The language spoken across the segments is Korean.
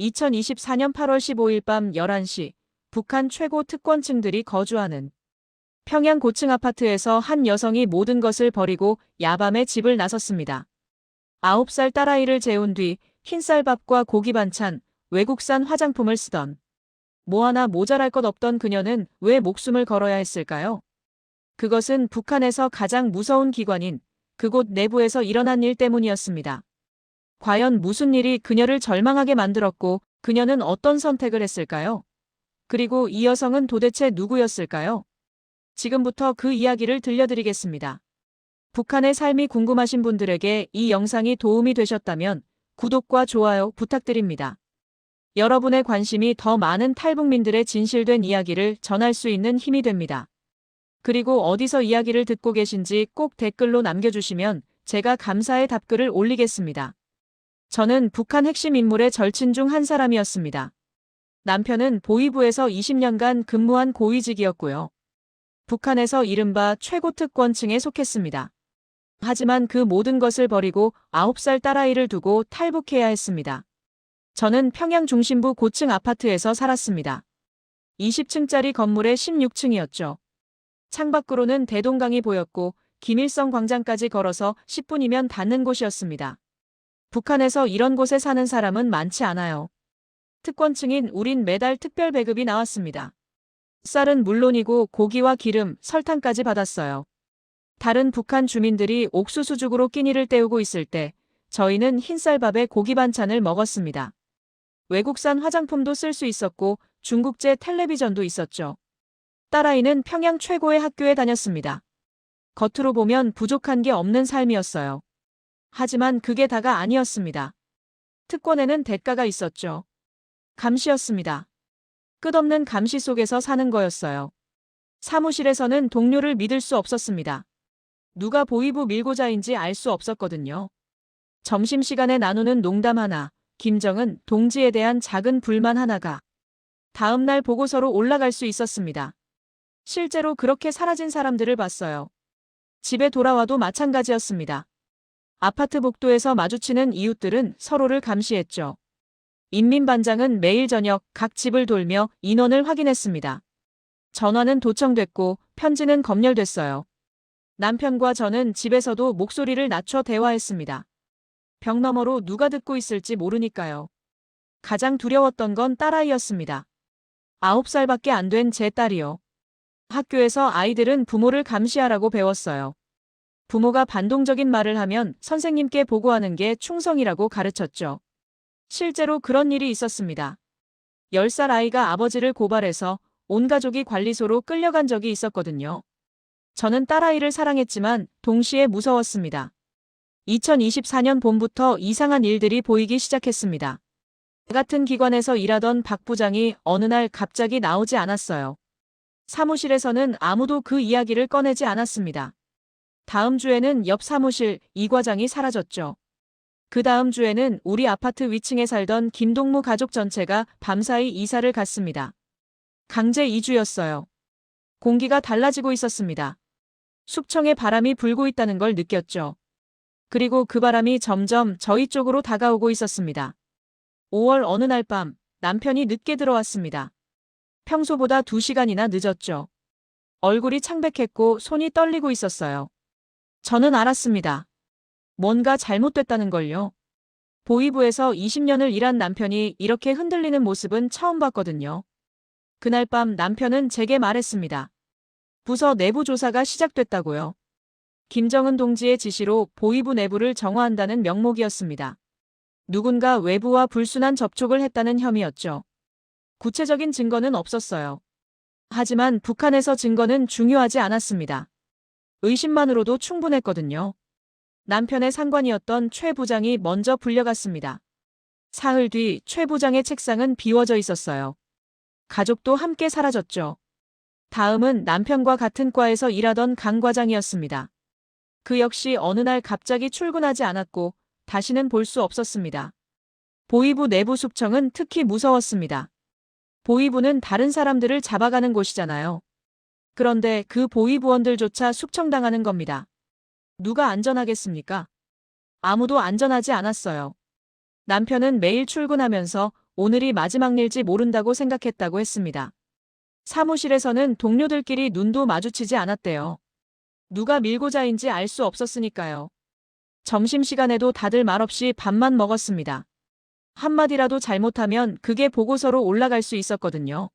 2024년 8월 15일 밤 11시 북한 최고 특권층들이 거주하는 평양 고층 아파트에서 한 여성이 모든 것을 버리고 야밤에 집을 나섰습니다. 9살 딸아이를 재운 뒤 흰쌀밥과 고기 반찬, 외국산 화장품을 쓰던 뭐 하나 모자랄 것 없던 그녀는 왜 목숨을 걸어야 했을까요? 그것은 북한에서 가장 무서운 기관인 그곳 내부에서 일어난 일 때문이었습니다. 과연 무슨 일이 그녀를 절망하게 만들었고 그녀는 어떤 선택을 했을까요? 그리고 이 여성은 도대체 누구였을까요? 지금부터 그 이야기를 들려드리겠습니다. 북한의 삶이 궁금하신 분들에게 이 영상이 도움이 되셨다면 구독과 좋아요 부탁드립니다. 여러분의 관심이 더 많은 탈북민들의 진실된 이야기를 전할 수 있는 힘이 됩니다. 그리고 어디서 이야기를 듣고 계신지 꼭 댓글로 남겨주시면 제가 감사의 답글을 올리겠습니다. 저는 북한 핵심 인물의 절친 중 한 사람이었습니다. 남편은 보위부에서 20년간 근무한 고위직이었고요. 북한에서 이른바 최고 특권층에 속했습니다. 하지만 그 모든 것을 버리고 9살 딸아이를 두고 탈북해야 했습니다. 저는 평양 중심부 고층 아파트에서 살았습니다. 20층짜리 건물의 16층이었죠. 창밖으로는 대동강이 보였고 김일성 광장까지 걸어서 10분이면 닿는 곳이었습니다. 북한에서 이런 곳에 사는 사람은 많지 않아요. 특권층인 우린 매달 특별 배급이 나왔습니다. 쌀은 물론이고 고기와 기름, 설탕까지 받았어요. 다른 북한 주민들이 옥수수죽으로 끼니를 때우고 있을 때 저희는 흰쌀밥에 고기 반찬을 먹었습니다. 외국산 화장품도 쓸 수 있었고 중국제 텔레비전도 있었죠. 딸아이는 평양 최고의 학교에 다녔습니다. 겉으로 보면 부족한 게 없는 삶이었어요. 하지만 그게 다가 아니었습니다. 특권에는 대가가 있었죠. 감시였습니다. 끝없는 감시 속에서 사는 거였어요. 사무실에서는 동료를 믿을 수 없었습니다. 누가 보이부 밀고자인지 알 수 없었거든요. 점심시간에 나누는 농담 하나, 김정은 동지에 대한 작은 불만 하나가 다음날 보고서로 올라갈 수 있었습니다. 실제로 그렇게 사라진 사람들을 봤어요. 집에 돌아와도 마찬가지였습니다. 아파트 복도에서 마주치는 이웃들은 서로를 감시했죠. 인민반장은 매일 저녁 각 집을 돌며 인원을 확인했습니다. 전화는 도청됐고 편지는 검열됐어요. 남편과 저는 집에서도 목소리를 낮춰 대화했습니다. 벽 너머로 누가 듣고 있을지 모르니까요. 가장 두려웠던 건 딸아이였습니다. 아홉 살밖에 안 된 제 딸이요. 학교에서 아이들은 부모를 감시하라고 배웠어요. 부모가 반동적인 말을 하면 선생님께 보고하는 게 충성이라고 가르쳤죠. 실제로 그런 일이 있었습니다. 10살 아이가 아버지를 고발해서 온 가족이 관리소로 끌려간 적이 있었거든요. 저는 딸아이를 사랑했지만 동시에 무서웠습니다. 2024년 봄부터 이상한 일들이 보이기 시작했습니다. 같은 기관에서 일하던 박 부장이 어느 날 갑자기 나오지 않았어요. 사무실에서는 아무도 그 이야기를 꺼내지 않았습니다. 다음 주에는 옆 사무실 이 과장이 사라졌죠. 그 다음 주에는 우리 아파트 위층에 살던 김동무 가족 전체가 밤사이 이사를 갔습니다. 강제 이주였어요. 공기가 달라지고 있었습니다. 숙청에 바람이 불고 있다는 걸 느꼈죠. 그리고 그 바람이 점점 저희 쪽으로 다가오고 있었습니다. 5월 어느 날 밤 남편이 늦게 들어왔습니다. 평소보다 2시간이나 늦었죠. 얼굴이 창백했고 손이 떨리고 있었어요. 저는 알았습니다. 뭔가 잘못됐다는 걸요. 보이부에서 20년을 일한 남편이 이렇게 흔들리는 모습은 처음 봤거든요. 그날 밤 남편은 제게 말했습니다. 부서 내부 조사가 시작됐다고요. 김정은 동지의 지시로 보이부 내부를 정화한다는 명목이었습니다. 누군가 외부와 불순한 접촉을 했다는 혐의였죠. 구체적인 증거는 없었어요. 하지만 북한에서 증거는 중요하지 않았습니다. 의심만으로도 충분했거든요. 남편의 상관이었던 최 부장이 먼저 불려갔습니다. 사흘 뒤 최 부장의 책상은 비워져 있었어요. 가족도 함께 사라졌죠. 다음은 남편과 같은 과에서 일하던 강 과장이었습니다. 그 역시 어느 날 갑자기 출근하지 않았고 다시는 볼 수 없었습니다. 보이부 내부 숙청은 특히 무서웠습니다. 보이부는 다른 사람들을 잡아가는 곳이잖아요. 그런데 그 보이부원들조차 숙청당하는 겁니다. 누가 안전하겠습니까? 아무도 안전하지 않았어요. 남편은 매일 출근하면서 오늘이 마지막 일지 모른다고 생각했다고 했습니다. 사무실에서는 동료들끼리 눈도 마주치지 않았대요. 누가 밀고자인지 알 수 없었으니까요. 점심시간에도 다들 말없이 밥만 먹었습니다. 한마디라도 잘못하면 그게 보고서로 올라갈 수 있었거든요.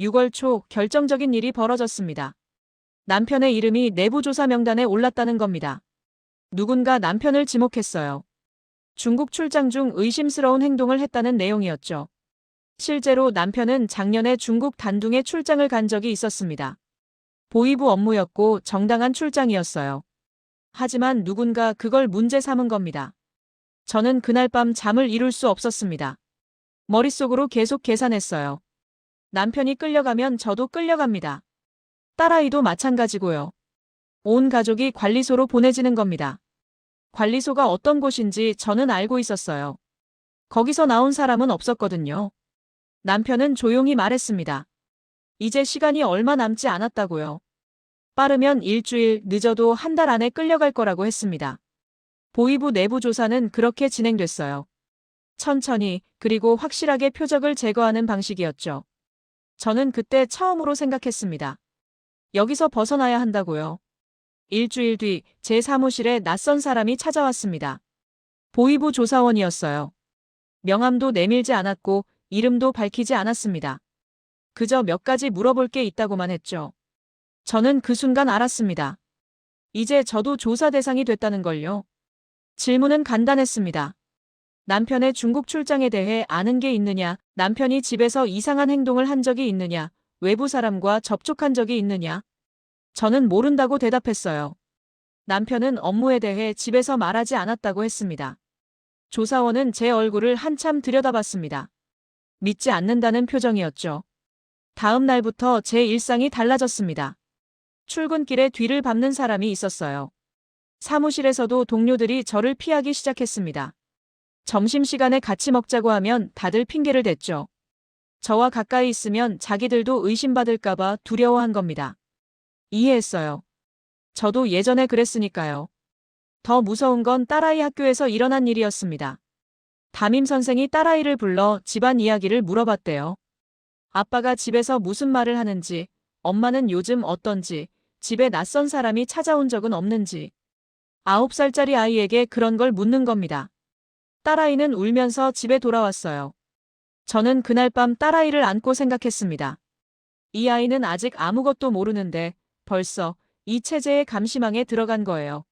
6월 초 결정적인 일이 벌어졌습니다. 남편의 이름이 내부조사 명단에 올랐다는 겁니다. 누군가 남편을 지목했어요. 중국 출장 중 의심스러운 행동을 했다는 내용이었죠. 실제로 남편은 작년에 중국 단둥에 출장을 간 적이 있었습니다. 보이부 업무였고 정당한 출장이었어요. 하지만 누군가 그걸 문제 삼은 겁니다. 저는 그날 밤 잠을 이룰 수 없었습니다. 머릿속으로 계속 계산했어요. 남편이 끌려가면 저도 끌려갑니다. 딸아이도 마찬가지고요. 온 가족이 관리소로 보내지는 겁니다. 관리소가 어떤 곳인지 저는 알고 있었어요. 거기서 나온 사람은 없었거든요. 남편은 조용히 말했습니다. 이제 시간이 얼마 남지 않았다고요. 빠르면 일주일, 늦어도 한 달 안에 끌려갈 거라고 했습니다. 보이부 내부 조사는 그렇게 진행됐어요. 천천히, 그리고 확실하게 표적을 제거하는 방식이었죠. 저는 그때 처음으로 생각했습니다. 여기서 벗어나야 한다고요. 일주일 뒤 제 사무실에 낯선 사람이 찾아왔습니다. 보이부 조사원이었어요. 명함도 내밀지 않았고 이름도 밝히지 않았습니다. 그저 몇 가지 물어볼 게 있다고만 했죠. 저는 그 순간 알았습니다. 이제 저도 조사 대상이 됐다는 걸요. 질문은 간단했습니다. 남편의 중국 출장에 대해 아는 게 있느냐, 남편이 집에서 이상한 행동을 한 적이 있느냐, 외부 사람과 접촉한 적이 있느냐. 저는 모른다고 대답했어요. 남편은 업무에 대해 집에서 말하지 않았다고 했습니다. 조사원은 제 얼굴을 한참 들여다봤습니다. 믿지 않는다는 표정이었죠. 다음 날부터 제 일상이 달라졌습니다. 출근길에 뒤를 밟는 사람이 있었어요. 사무실에서도 동료들이 저를 피하기 시작했습니다. 점심시간에 같이 먹자고 하면 다들 핑계를 댔죠. 저와 가까이 있으면 자기들도 의심받을까봐 두려워한 겁니다. 이해했어요. 저도 예전에 그랬으니까요. 더 무서운 건 딸아이 학교에서 일어난 일이었습니다. 담임 선생이 딸아이를 불러 집안 이야기를 물어봤대요. 아빠가 집에서 무슨 말을 하는지, 엄마는 요즘 어떤지, 집에 낯선 사람이 찾아온 적은 없는지. 아홉 살짜리 아이에게 그런 걸 묻는 겁니다. 딸아이는 울면서 집에 돌아왔어요. 저는 그날 밤 딸아이를 안고 생각했습니다. 이 아이는 아직 아무것도 모르는데 벌써 이 체제의 감시망에 들어간 거예요.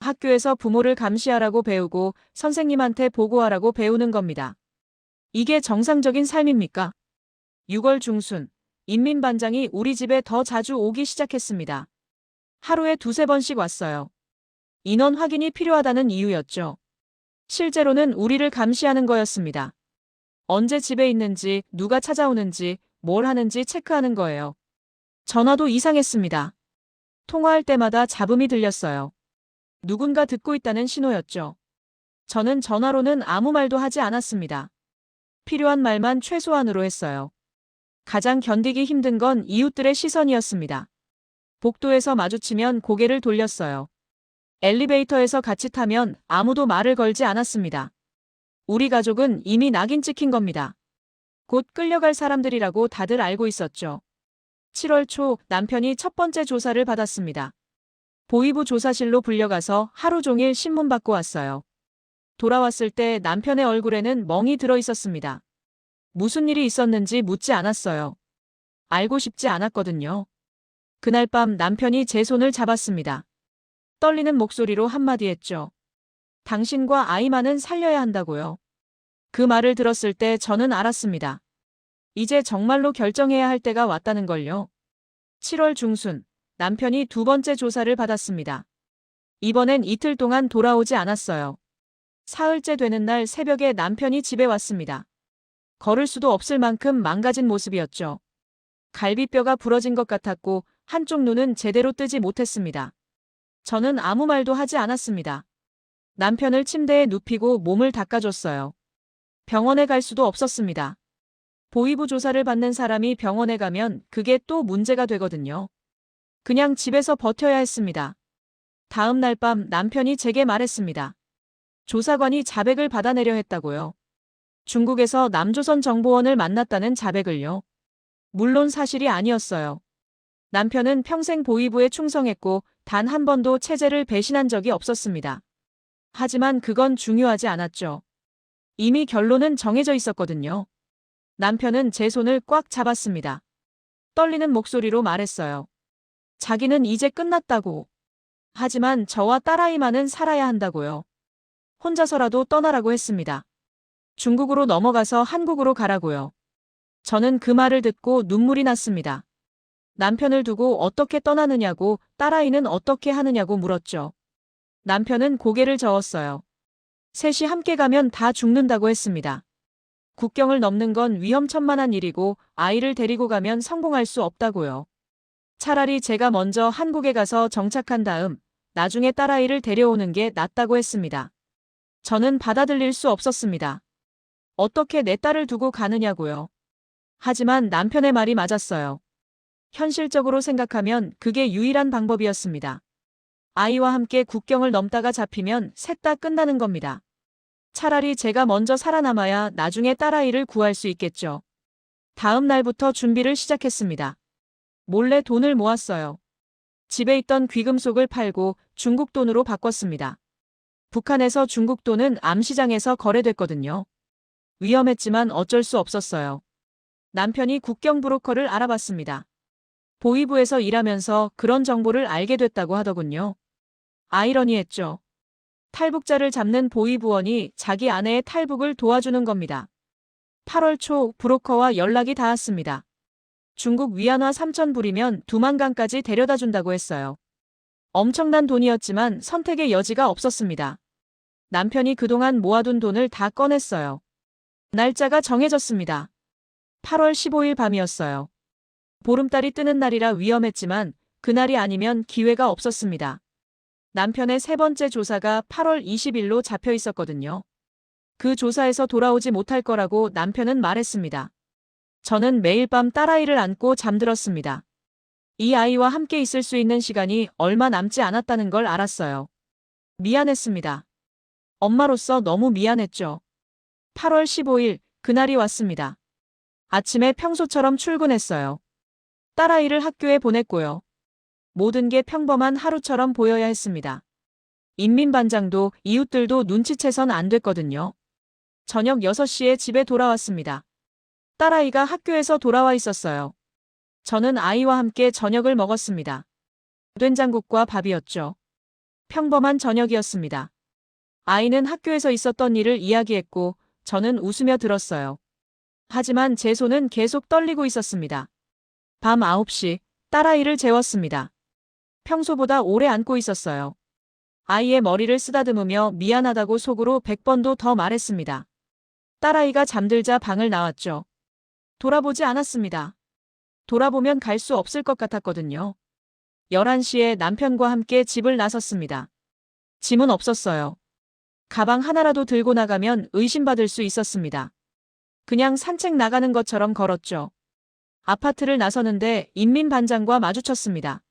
학교에서 부모를 감시하라고 배우고 선생님한테 보고하라고 배우는 겁니다. 이게 정상적인 삶입니까? 6월 중순, 인민반장이 우리 집에 더 자주 오기 시작했습니다. 하루에 두세 번씩 왔어요. 인원 확인이 필요하다는 이유였죠. 실제로는 우리를 감시하는 거였습니다. 언제 집에 있는지, 누가 찾아오는지, 뭘 하는지 체크하는 거예요. 전화도 이상했습니다. 통화할 때마다 잡음이 들렸어요. 누군가 듣고 있다는 신호였죠. 저는 전화로는 아무 말도 하지 않았습니다. 필요한 말만 최소한으로 했어요. 가장 견디기 힘든 건 이웃들의 시선이었습니다. 복도에서 마주치면 고개를 돌렸어요. 엘리베이터에서 같이 타면 아무도 말을 걸지 않았습니다. 우리 가족은 이미 낙인 찍힌 겁니다. 곧 끌려갈 사람들이라고 다들 알고 있었죠. 7월 초 남편이 첫 번째 조사를 받았습니다. 보이부 조사실로 불려가서 하루 종일 신문 받고 왔어요. 돌아왔을 때 남편의 얼굴에는 멍이 들어 있었습니다. 무슨 일이 있었는지 묻지 않았어요. 알고 싶지 않았거든요. 그날 밤 남편이 제 손을 잡았습니다. 떨리는 목소리로 한마디 했죠. 당신과 아이만은 살려야 한다고요. 그 말을 들었을 때 저는 알았습니다. 이제 정말로 결정해야 할 때가 왔다는 걸요. 7월 중순, 남편이 두 번째 조사를 받았습니다. 이번엔 이틀 동안 돌아오지 않았어요. 사흘째 되는 날 새벽에 남편이 집에 왔습니다. 걸을 수도 없을 만큼 망가진 모습이었죠. 갈비뼈가 부러진 것 같았고 한쪽 눈은 제대로 뜨지 못했습니다. 저는 아무 말도 하지 않았습니다. 남편을 침대에 눕히고 몸을 닦아줬어요. 병원에 갈 수도 없었습니다. 보이부 조사를 받는 사람이 병원에 가면 그게 또 문제가 되거든요. 그냥 집에서 버텨야 했습니다. 다음 날 밤 남편이 제게 말했습니다. 조사관이 자백을 받아내려 했다고요. 중국에서 남조선 정보원을 만났다는 자백을요. 물론 사실이 아니었어요. 남편은 평생 보위부에 충성했고 단 한 번도 체제를 배신한 적이 없었습니다. 하지만 그건 중요하지 않았죠. 이미 결론은 정해져 있었거든요. 남편은 제 손을 꽉 잡았습니다. 떨리는 목소리로 말했어요. 자기는 이제 끝났다고. 하지만 저와 딸아이만은 살아야 한다고요. 혼자서라도 떠나라고 했습니다. 중국으로 넘어가서 한국으로 가라고요. 저는 그 말을 듣고 눈물이 났습니다. 남편을 두고 어떻게 떠나느냐고 딸아이는 어떻게 하느냐고 물었죠. 남편은 고개를 저었어요. 셋이 함께 가면 다 죽는다고 했습니다. 국경을 넘는 건 위험천만한 일이고 아이를 데리고 가면 성공할 수 없다고요. 차라리 제가 먼저 한국에 가서 정착한 다음 나중에 딸아이를 데려오는 게 낫다고 했습니다. 저는 받아들일 수 없었습니다. 어떻게 내 딸을 두고 가느냐고요. 하지만 남편의 말이 맞았어요. 현실적으로 생각하면 그게 유일한 방법이었습니다. 아이와 함께 국경을 넘다가 잡히면 셋 다 끝나는 겁니다. 차라리 제가 먼저 살아남아야 나중에 딸아이를 구할 수 있겠죠. 다음 날부터 준비를 시작했습니다. 몰래 돈을 모았어요. 집에 있던 귀금속을 팔고 중국 돈으로 바꿨습니다. 북한에서 중국 돈은 암시장에서 거래됐거든요. 위험했지만 어쩔 수 없었어요. 남편이 국경 브로커를 알아봤습니다. 보위부에서 일하면서 그런 정보를 알게 됐다고 하더군요. 아이러니했죠. 탈북자를 잡는 보위부원이 자기 아내의 탈북을 도와주는 겁니다. 8월 초 브로커와 연락이 닿았습니다. 중국 위안화 3,000불이면 두만강까지 데려다 준다고 했어요. 엄청난 돈이었지만 선택의 여지가 없었습니다. 남편이 그동안 모아둔 돈을 다 꺼냈어요. 날짜가 정해졌습니다. 8월 15일 밤이었어요. 보름달이 뜨는 날이라 위험했지만 그날이 아니면 기회가 없었습니다. 남편의 세 번째 조사가 8월 20일로 잡혀 있었거든요. 그 조사에서 돌아오지 못할 거라고 남편은 말했습니다. 저는 매일 밤 딸아이를 안고 잠들었습니다. 이 아이와 함께 있을 수 있는 시간이 얼마 남지 않았다는 걸 알았어요. 미안했습니다. 엄마로서 너무 미안했죠. 8월 15일, 그날이 왔습니다. 아침에 평소처럼 출근했어요. 딸아이를 학교에 보냈고요. 모든 게 평범한 하루처럼 보여야 했습니다. 인민반장도 이웃들도 눈치채선 안 됐거든요. 저녁 6시에 집에 돌아왔습니다. 딸아이가 학교에서 돌아와 있었어요. 저는 아이와 함께 저녁을 먹었습니다. 된장국과 밥이었죠. 평범한 저녁이었습니다. 아이는 학교에서 있었던 일을 이야기했고 저는 웃으며 들었어요. 하지만 제 손은 계속 떨리고 있었습니다. 밤 9시 딸아이를 재웠습니다. 평소보다 오래 안고 있었어요. 아이의 머리를 쓰다듬으며 미안하다고 속으로 100번도 더 말했습니다. 딸아이가 잠들자 방을 나왔죠. 돌아보지 않았습니다. 돌아보면 갈 수 없을 것 같았거든요. 11시에 남편과 함께 집을 나섰습니다. 짐은 없었어요. 가방 하나라도 들고 나가면 의심받을 수 있었습니다. 그냥 산책 나가는 것처럼 걸었죠. 아파트를 나서는데 인민반장과 마주쳤습니다.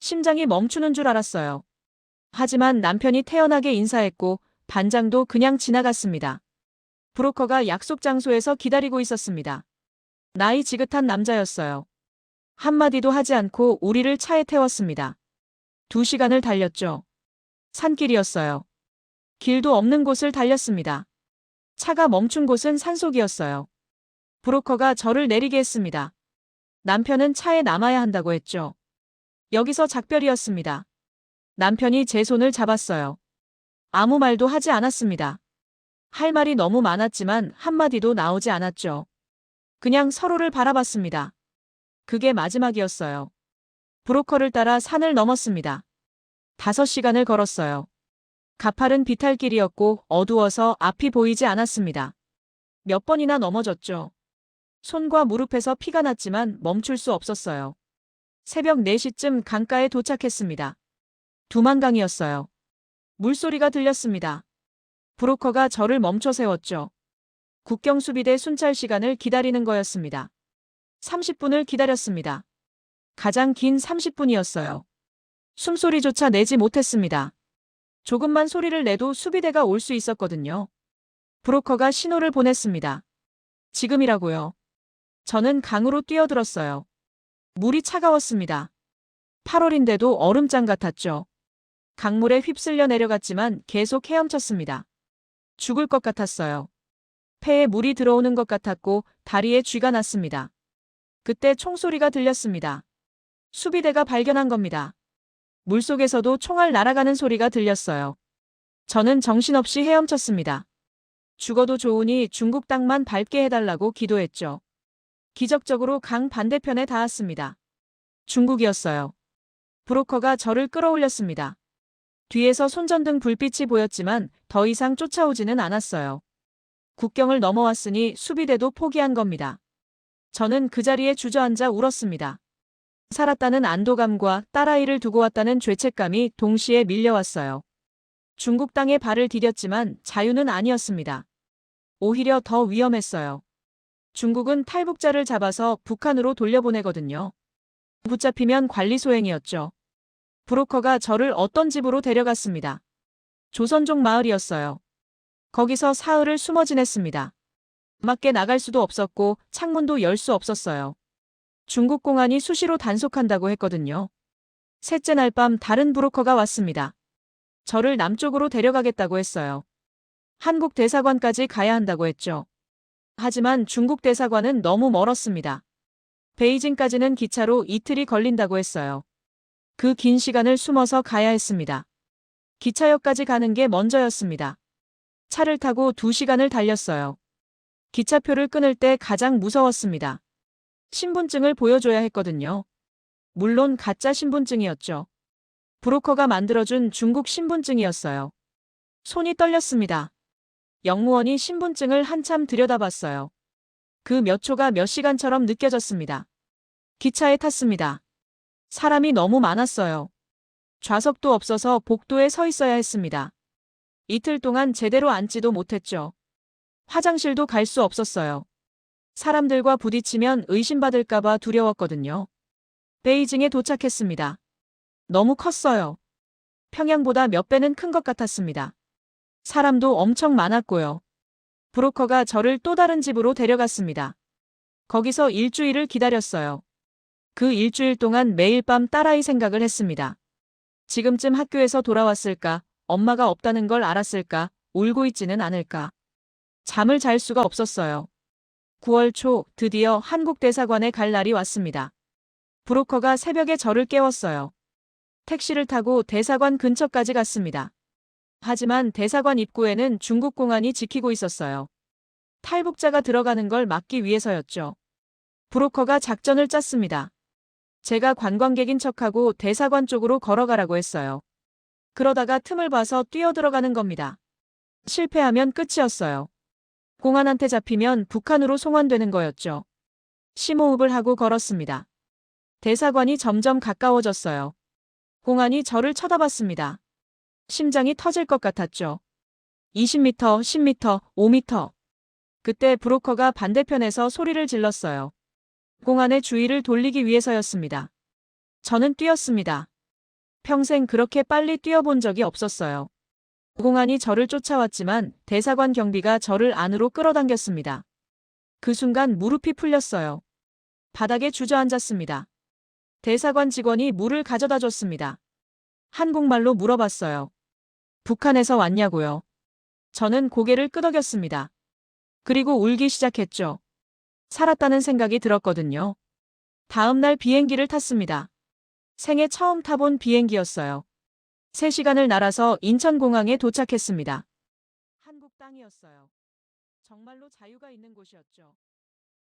심장이 멈추는 줄 알았어요. 하지만 남편이 태연하게 인사했고 반장도 그냥 지나갔습니다. 브로커가 약속 장소에서 기다리고 있었습니다. 나이 지긋한 남자였어요. 한마디도 하지 않고 우리를 차에 태웠습니다. 두 시간을 달렸죠. 산길이었어요. 길도 없는 곳을 달렸습니다. 차가 멈춘 곳은 산속이었어요. 브로커가 저를 내리게 했습니다. 남편은 차에 남아야 한다고 했죠. 여기서 작별이었습니다. 남편이 제 손을 잡았어요. 아무 말도 하지 않았습니다. 할 말이 너무 많았지만 한마디도 나오지 않았죠. 그냥 서로를 바라봤습니다. 그게 마지막이었어요. 브로커를 따라 산을 넘었습니다. 다섯 시간을 걸었어요. 가파른 비탈길이었고 어두워서 앞이 보이지 않았습니다. 몇 번이나 넘어졌죠. 손과 무릎에서 피가 났지만 멈출 수 없었어요. 새벽 4시쯤 강가에 도착했습니다. 두만강이었어요. 물소리가 들렸습니다. 브로커가 저를 멈춰 세웠죠. 국경수비대 순찰 시간을 기다리는 거였습니다. 30분을 기다렸습니다. 가장 긴 30분이었어요. 숨소리조차 내지 못했습니다. 조금만 소리를 내도 수비대가 올 수 있었거든요. 브로커가 신호를 보냈습니다. 지금이라고요. 저는 강으로 뛰어들었어요. 물이 차가웠습니다. 8월인데도 얼음장 같았죠. 강물에 휩쓸려 내려갔지만 계속 헤엄쳤습니다. 죽을 것 같았어요. 폐에 물이 들어오는 것 같았고 다리에 쥐가 났습니다. 그때 총소리가 들렸습니다. 수비대가 발견한 겁니다. 물속에서도 총알 날아가는 소리가 들렸어요. 저는 정신없이 헤엄쳤습니다. 죽어도 좋으니 중국 땅만 밟게 해달라고 기도했죠. 기적적으로 강 반대편에 닿았습니다. 중국이었어요. 브로커가 저를 끌어올렸습니다. 뒤에서 손전등 불빛이 보였지만 더 이상 쫓아오지는 않았어요. 국경을 넘어왔으니 수비대도 포기한 겁니다. 저는 그 자리에 주저앉아 울었습니다. 살았다는 안도감과 딸아이를 두고 왔다는 죄책감이 동시에 밀려왔어요. 중국 땅에 발을 디뎠지만 자유는 아니었습니다. 오히려 더 위험했어요. 중국은 탈북자를 잡아서 북한으로 돌려보내거든요. 붙잡히면 관리 소행이었죠. 브로커가 저를 어떤 집으로 데려갔습니다. 조선족 마을이었어요. 거기서 사흘을 숨어 지냈습니다. 밖에 나갈 수도 없었고 창문도 열 수 없었어요. 중국 공안이 수시로 단속한다고 했거든요. 셋째 날 밤 다른 브로커가 왔습니다. 저를 남쪽으로 데려가겠다고 했어요. 한국 대사관까지 가야 한다고 했죠. 하지만 중국 대사관은 너무 멀었습니다. 베이징까지는 기차로 이틀이 걸린다고 했어요. 그 긴 시간을 숨어서 가야 했습니다. 기차역까지 가는 게 먼저였습니다. 차를 타고 2시간을 달렸어요. 기차표를 끊을 때 가장 무서웠습니다. 신분증을 보여줘야 했거든요. 물론 가짜 신분증이었죠. 브로커가 만들어준 중국 신분증이었어요. 손이 떨렸습니다. 영무원이 신분증을 한참 들여다봤어요. 그 몇 초가 몇 시간처럼 느껴졌습니다. 기차에 탔습니다. 사람이 너무 많았어요. 좌석도 없어서 복도에 서 있어야 했습니다. 이틀 동안 제대로 앉지도 못했죠. 화장실도 갈 수 없었어요. 사람들과 부딪히면 의심받을까봐 두려웠거든요. 베이징에 도착했습니다. 너무 컸어요. 평양보다 몇 배는 큰 것 같았습니다. 사람도 엄청 많았고요. 브로커가 저를 또 다른 집으로 데려갔습니다. 거기서 일주일을 기다렸어요. 그 일주일 동안 매일 밤 딸아이 생각을 했습니다. 지금쯤 학교에서 돌아왔을까, 엄마가 없다는 걸 알았을까, 울고 있지는 않을까. 잠을 잘 수가 없었어요. 9월 초 드디어 한국 대사관에 갈 날이 왔습니다. 브로커가 새벽에 저를 깨웠어요. 택시를 타고 대사관 근처까지 갔습니다. 하지만 대사관 입구에는 중국 공안이 지키고 있었어요. 탈북자가 들어가는 걸 막기 위해서였죠. 브로커가 작전을 짰습니다. 제가 관광객인 척하고 대사관 쪽으로 걸어가라고 했어요. 그러다가 틈을 봐서 뛰어들어가는 겁니다. 실패하면 끝이었어요. 공안한테 잡히면 북한으로 송환되는 거였죠. 심호흡을 하고 걸었습니다. 대사관이 점점 가까워졌어요. 공안이 저를 쳐다봤습니다. 심장이 터질 것 같았죠. 20m, 10m, 5m. 그때 브로커가 반대편에서 소리를 질렀어요. 공안의 주의를 돌리기 위해서였습니다. 저는 뛰었습니다. 평생 그렇게 빨리 뛰어본 적이 없었어요. 공안이 저를 쫓아왔지만 대사관 경비가 저를 안으로 끌어당겼습니다. 그 순간 무릎이 풀렸어요. 바닥에 주저앉았습니다. 대사관 직원이 물을 가져다 줬습니다. 한국말로 물어봤어요. 북한에서 왔냐고요. 저는 고개를 끄덕였습니다. 그리고 울기 시작했죠. 살았다는 생각이 들었거든요. 다음 날 비행기를 탔습니다. 생애 처음 타본 비행기였어요. 3시간을 날아서 인천공항에 도착했습니다. 한국 땅이었어요. 정말로 자유가 있는 곳이었죠.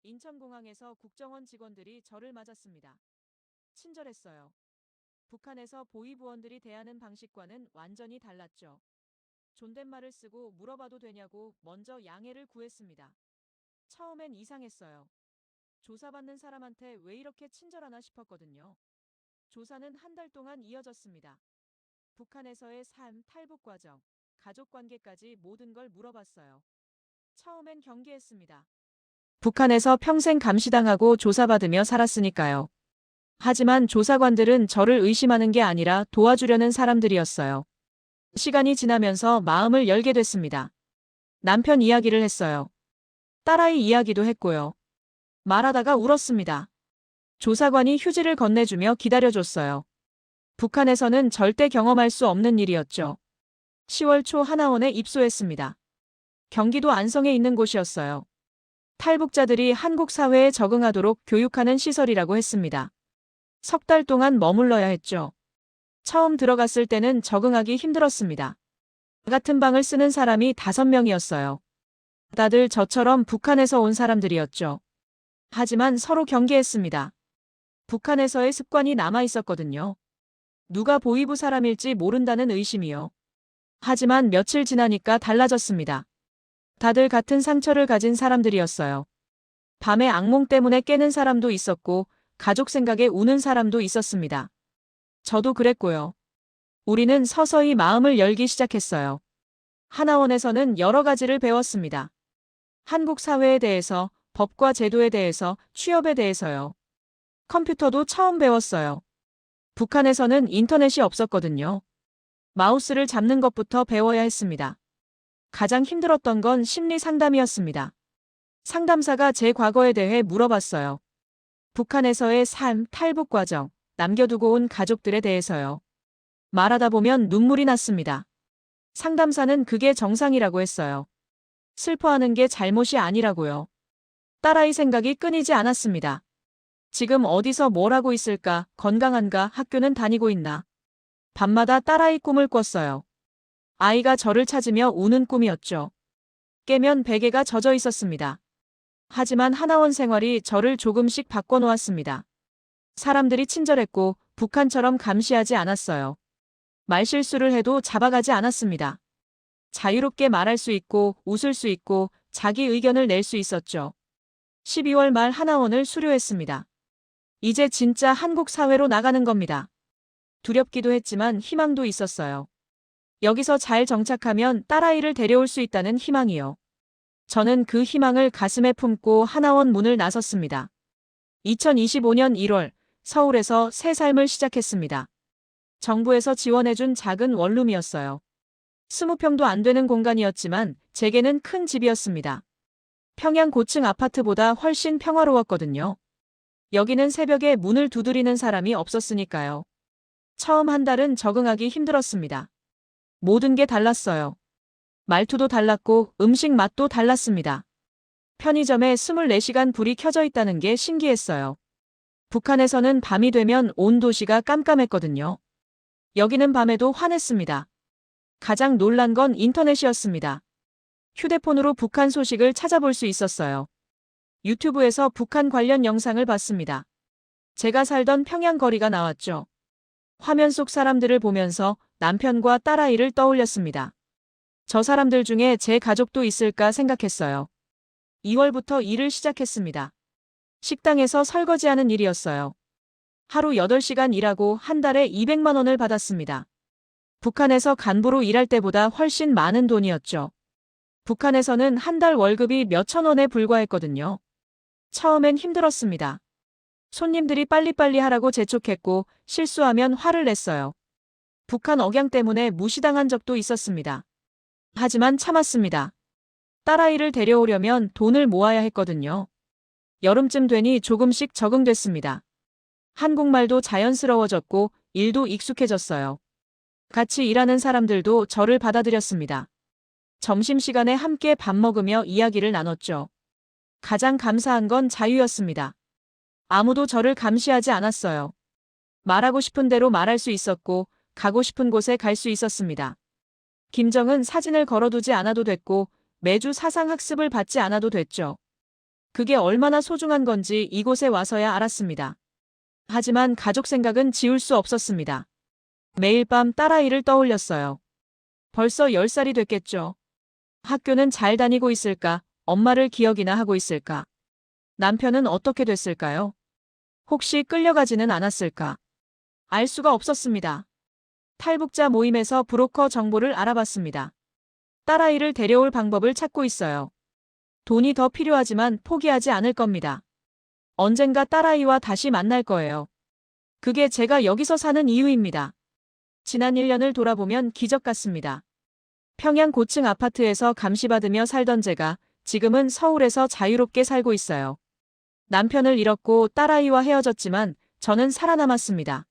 인천공항에서 국정원 직원들이 저를 맞았습니다. 친절했어요. 북한에서 보위부원들이 대하는 방식과는 완전히 달랐죠. 존댓말을 쓰고 물어봐도 되냐고 먼저 양해를 구했습니다. 처음엔 이상했어요. 조사받는 사람한테 왜 이렇게 친절하나 싶었거든요. 조사는 한 달 동안 이어졌습니다. 북한에서의 삶, 탈북 과정, 가족 관계까지 모든 걸 물어봤어요. 처음엔 경계했습니다. 북한에서 평생 감시당하고 조사받으며 살았으니까요. 하지만 조사관들은 저를 의심하는 게 아니라 도와주려는 사람들이었어요. 시간이 지나면서 마음을 열게 됐습니다. 남편 이야기를 했어요. 딸아이 이야기도 했고요. 말하다가 울었습니다. 조사관이 휴지를 건네주며 기다려줬어요. 북한에서는 절대 경험할 수 없는 일이었죠. 10월 초 하나원에 입소했습니다. 경기도 안성에 있는 곳이었어요. 탈북자들이 한국 사회에 적응하도록 교육하는 시설이라고 했습니다. 석 달 동안 머물러야 했죠. 처음 들어갔을 때는 적응하기 힘들었습니다. 같은 방을 쓰는 사람이 다섯 명이었어요. 다들 저처럼 북한에서 온 사람들이었죠. 하지만 서로 경계했습니다. 북한에서의 습관이 남아 있었거든요. 누가 보이부 사람일지 모른다는 의심이요. 하지만 며칠 지나니까 달라졌습니다. 다들 같은 상처를 가진 사람들이었어요. 밤에 악몽 때문에 깨는 사람도 있었고, 가족 생각에 우는 사람도 있었습니다. 저도 그랬고요. 우리는 서서히 마음을 열기 시작했어요. 하나원에서는 여러 가지를 배웠습니다. 한국 사회에 대해서, 법과 제도에 대해서, 취업에 대해서요. 컴퓨터도 처음 배웠어요. 북한에서는 인터넷이 없었거든요. 마우스를 잡는 것부터 배워야 했습니다. 가장 힘들었던 건 심리 상담이었습니다. 상담사가 제 과거에 대해 물어봤어요. 북한에서의 삶, 탈북 과정, 남겨두고 온 가족들에 대해서요. 말하다 보면 눈물이 났습니다. 상담사는 그게 정상이라고 했어요. 슬퍼하는 게 잘못이 아니라고요. 딸아이 생각이 끊이지 않았습니다. 지금 어디서 뭘 하고 있을까, 건강한가, 학교는 다니고 있나. 밤마다 딸아이 꿈을 꿨어요. 아이가 저를 찾으며 우는 꿈이었죠. 깨면 베개가 젖어 있었습니다. 하지만 하나원 생활이 저를 조금씩 바꿔놓았습니다. 사람들이 친절했고 북한처럼 감시하지 않았어요. 말실수를 해도 잡아가지 않았습니다. 자유롭게 말할 수 있고 웃을 수 있고 자기 의견을 낼 수 있었죠. 12월 말 하나원을 수료했습니다. 이제 진짜 한국 사회로 나가는 겁니다. 두렵기도 했지만 희망도 있었어요. 여기서 잘 정착하면 딸아이를 데려올 수 있다는 희망이요. 저는 그 희망을 가슴에 품고 하나원 문을 나섰습니다. 2025년 1월 서울에서 새 삶을 시작했습니다. 정부에서 지원해준 작은 원룸이었어요. 20평도 안 되는 공간이었지만 제게는 큰 집이었습니다. 평양 고층 아파트보다 훨씬 평화로웠거든요. 여기는 새벽에 문을 두드리는 사람이 없었으니까요. 처음 한 달은 적응하기 힘들었습니다. 모든 게 달랐어요. 말투도 달랐고 음식 맛도 달랐습니다. 편의점에 24시간 불이 켜져 있다는 게 신기했어요. 북한에서는 밤이 되면 온 도시가 깜깜했거든요. 여기는 밤에도 환했습니다. 가장 놀란 건 인터넷이었습니다. 휴대폰으로 북한 소식을 찾아볼 수 있었어요. 유튜브에서 북한 관련 영상을 봤습니다. 제가 살던 평양 거리가 나왔죠. 화면 속 사람들을 보면서 남편과 딸아이를 떠올렸습니다. 저 사람들 중에 제 가족도 있을까 생각했어요. 2월부터 일을 시작했습니다. 식당에서 설거지하는 일이었어요. 하루 8시간 일하고 한 달에 200만 원을 받았습니다. 북한에서 간부로 일할 때보다 훨씬 많은 돈이었죠. 북한에서는 한 달 월급이 몇천 원에 불과했거든요. 처음엔 힘들었습니다. 손님들이 빨리빨리 하라고 재촉했고 실수하면 화를 냈어요. 북한 억양 때문에 무시당한 적도 있었습니다. 하지만 참았습니다. 딸아이를 데려오려면 돈을 모아야 했거든요. 여름쯤 되니 조금씩 적응됐습니다. 한국말도 자연스러워졌고 일도 익숙해졌어요. 같이 일하는 사람들도 저를 받아들였습니다. 점심시간에 함께 밥 먹으며 이야기를 나눴죠. 가장 감사한 건 자유였습니다. 아무도 저를 감시하지 않았어요. 말하고 싶은 대로 말할 수 있었고 가고 싶은 곳에 갈 수 있었습니다. 김정은 사진을 걸어두지 않아도 됐고 매주 사상학습을 받지 않아도 됐죠. 그게 얼마나 소중한 건지 이곳에 와서야 알았습니다. 하지만 가족 생각은 지울 수 없었습니다. 매일 밤 딸아이를 떠올렸어요. 벌써 10살이 됐겠죠. 학교는 잘 다니고 있을까? 엄마를 기억이나 하고 있을까? 남편은 어떻게 됐을까요? 혹시 끌려가지는 않았을까? 알 수가 없었습니다. 탈북자 모임에서 브로커 정보를 알아봤습니다. 딸아이를 데려올 방법을 찾고 있어요. 돈이 더 필요하지만 포기하지 않을 겁니다. 언젠가 딸아이와 다시 만날 거예요. 그게 제가 여기서 사는 이유입니다. 지난 1년을 돌아보면 기적 같습니다. 평양 고층 아파트에서 감시받으며 살던 제가 지금은 서울에서 자유롭게 살고 있어요. 남편을 잃었고 딸아이와 헤어졌지만 저는 살아남았습니다.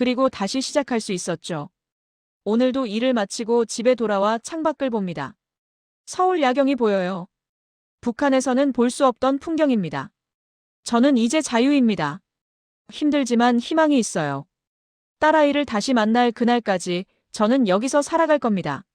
그리고 다시 시작할 수 있었죠. 오늘도 일을 마치고 집에 돌아와 창밖을 봅니다. 서울 야경이 보여요. 북한에서는 볼 수 없던 풍경입니다. 저는 이제 자유입니다. 힘들지만 희망이 있어요. 딸아이를 다시 만날 그날까지 저는 여기서 살아갈 겁니다.